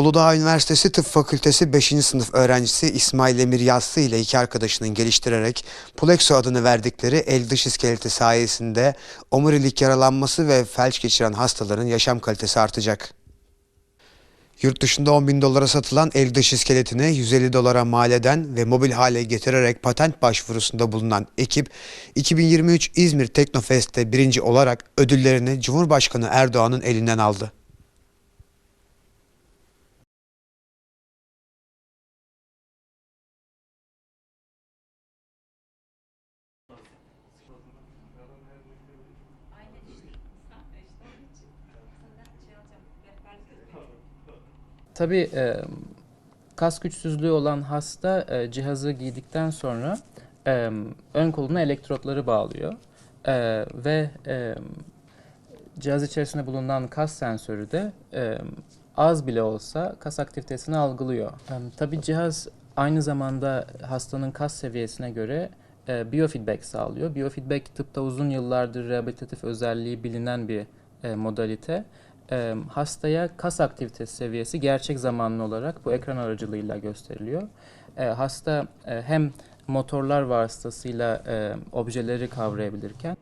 Uludağ Üniversitesi Tıp Fakültesi 5. sınıf öğrencisi İsmail Emir Yassı ile iki arkadaşının geliştirerek Plexo adını verdikleri el dış iskeleti sayesinde omurilik yaralanması ve felç geçiren hastaların yaşam kalitesi artacak. Yurt dışında 10 bin dolara satılan el dış iskeletini 150 dolara mal eden ve mobil hale getirerek patent başvurusunda bulunan ekip 2023 İzmir Teknofest'te birinci olarak ödüllerini Cumhurbaşkanı Erdoğan'ın elinden aldı. Tabii e, kas güçsüzlüğü olan hasta e, cihazı giydikten sonra e, ön koluna elektrotları bağlıyor E, ve e, cihaz içerisinde bulunan kas sensörü de e, az bile olsa kas aktivitesini algılıyor. E, tabii cihaz aynı zamanda hastanın kas seviyesine göre e, biofeedback sağlıyor. Biofeedback tıpta uzun yıllardır rehabilitatif özelliği bilinen bir e, modalite. E, hastaya kas aktivitesi seviyesi gerçek zamanlı olarak bu ekran aracılığıyla gösteriliyor. E, hasta e, hem motorlar vasıtasıyla objeleri kavrayabilirken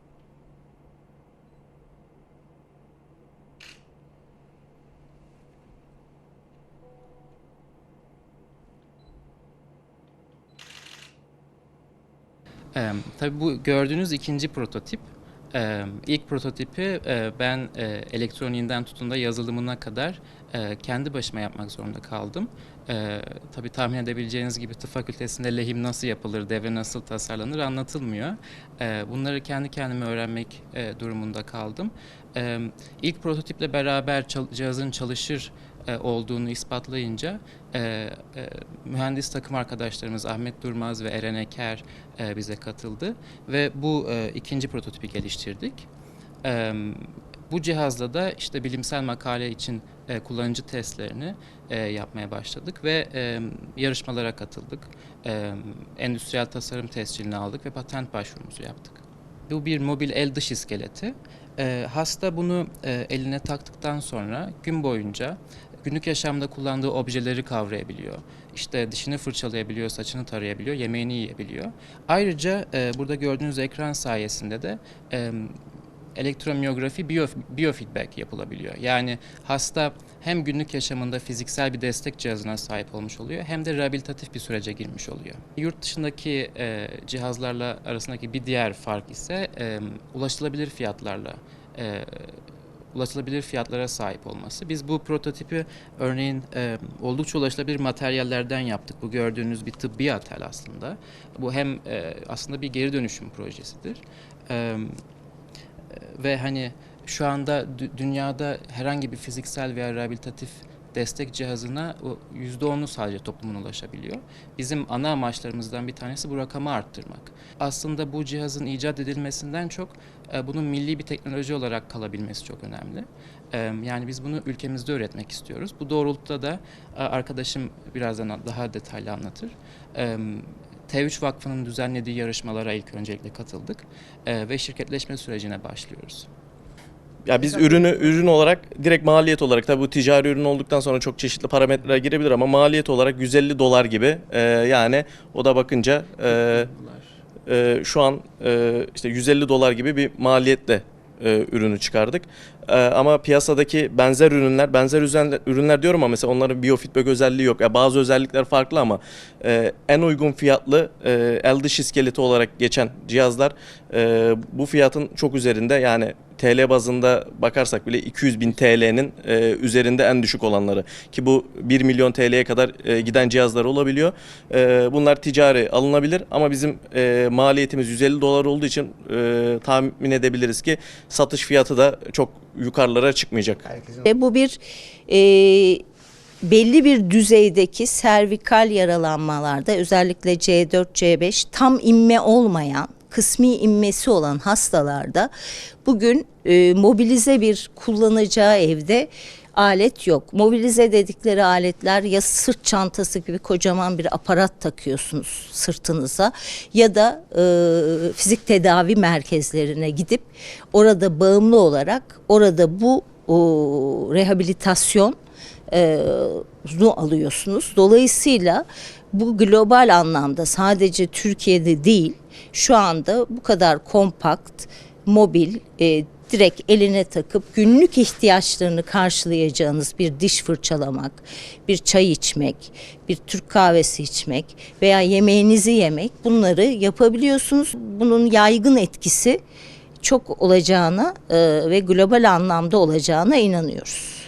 Ee, tabii bu gördüğünüz ikinci prototip. Ee, ilk prototipi e, ben e, elektroniğinden tutun da yazılımına kadar e, kendi başıma yapmak zorunda kaldım. Ee, tabii tahmin edebileceğiniz gibi tıp fakültesinde lehim nasıl yapılır, devre nasıl tasarlanır anlatılmıyor. Ee, bunları kendi kendime öğrenmek e, durumunda kaldım. Ee, ilk prototiple beraber çal- cihazın çalışır e, olduğunu ispatlayınca e, e, mühendis takım arkadaşlarımız Ahmet Durmaz ve Eren Eker e, bize katıldı ve bu e, ikinci prototipi geliştirdik. E, bu cihazla da işte bilimsel makale için e, kullanıcı testlerini e, yapmaya başladık ve e, yarışmalara katıldık. E, endüstriyel tasarım tescilini aldık ve patent başvurumuzu yaptık. Bu bir mobil el dış iskeleti. E, hasta bunu e, eline taktıktan sonra gün boyunca günlük yaşamda kullandığı objeleri kavrayabiliyor. İşte dişini fırçalayabiliyor, saçını tarayabiliyor, yemeğini yiyebiliyor. Ayrıca e, burada gördüğünüz ekran sayesinde de e, elektromiyografi biyo, biofeedback yapılabiliyor. Yani hasta hem günlük yaşamında fiziksel bir destek cihazına sahip olmuş oluyor hem de rehabilitatif bir sürece girmiş oluyor. Yurt dışındaki e, cihazlarla arasındaki bir diğer fark ise e, ulaşılabilir fiyatlarla e, ulaşılabilir fiyatlara sahip olması. Biz bu prototipi örneğin e, oldukça ulaşılabilir materyallerden yaptık. Bu gördüğünüz bir tıbbi atel aslında. Bu hem e, aslında bir geri dönüşüm projesidir. E, ve hani şu anda dü- dünyada herhangi bir fiziksel veya rehabilitatif destek cihazına o %10'u sadece toplumun ulaşabiliyor. Bizim ana amaçlarımızdan bir tanesi bu rakamı arttırmak. Aslında bu cihazın icat edilmesinden çok e, bunun milli bir teknoloji olarak kalabilmesi çok önemli. E, Yani biz bunu ülkemizde üretmek istiyoruz. Bu doğrultuda da e, arkadaşım birazdan daha detaylı anlatır. E, T3 Vakfı'nın düzenlediği yarışmalara ilk öncelikle katıldık ve şirketleşme sürecine başlıyoruz. Ya biz ürünü ürün olarak direkt maliyet olarak tabii bu ticari ürün olduktan sonra çok çeşitli parametreler girebilir ama maliyet olarak 150 dolar gibi e, yani o da bakınca e, e, şu an e, işte 150 dolar gibi bir maliyetle e, ürünü çıkardık. E, ama piyasadaki benzer ürünler, benzer ürünler, ürünler diyorum ama mesela onların biofeedback özelliği yok. Ya bazı özellikler farklı ama e, en uygun fiyatlı e, el dış iskeleti olarak geçen cihazlar e, bu fiyatın çok üzerinde yani TL bazında bakarsak bile 200 bin TL'nin e, üzerinde en düşük olanları ki bu 1 milyon TL'ye kadar e, giden cihazlar olabiliyor. E, bunlar ticari alınabilir ama bizim e, maliyetimiz 150 dolar olduğu için e, tahmin edebiliriz ki satış fiyatı da çok yukarılara çıkmayacak. Herkesin Ve bu bir e, belli bir düzeydeki servikal yaralanmalarda özellikle C4, C5 tam inme olmayan kısmi inmesi olan hastalarda bugün e, mobilize bir kullanacağı evde alet yok. Mobilize dedikleri aletler ya sırt çantası gibi kocaman bir aparat takıyorsunuz sırtınıza ya da e, fizik tedavi merkezlerine gidip orada bağımlı olarak orada bu o, rehabilitasyon nu alıyorsunuz. Dolayısıyla bu global anlamda sadece Türkiye'de değil şu anda bu kadar kompakt, mobil, e, direkt eline takıp günlük ihtiyaçlarını karşılayacağınız bir diş fırçalamak, bir çay içmek, bir Türk kahvesi içmek veya yemeğinizi yemek bunları yapabiliyorsunuz. Bunun yaygın etkisi çok olacağına e, ve global anlamda olacağına inanıyoruz.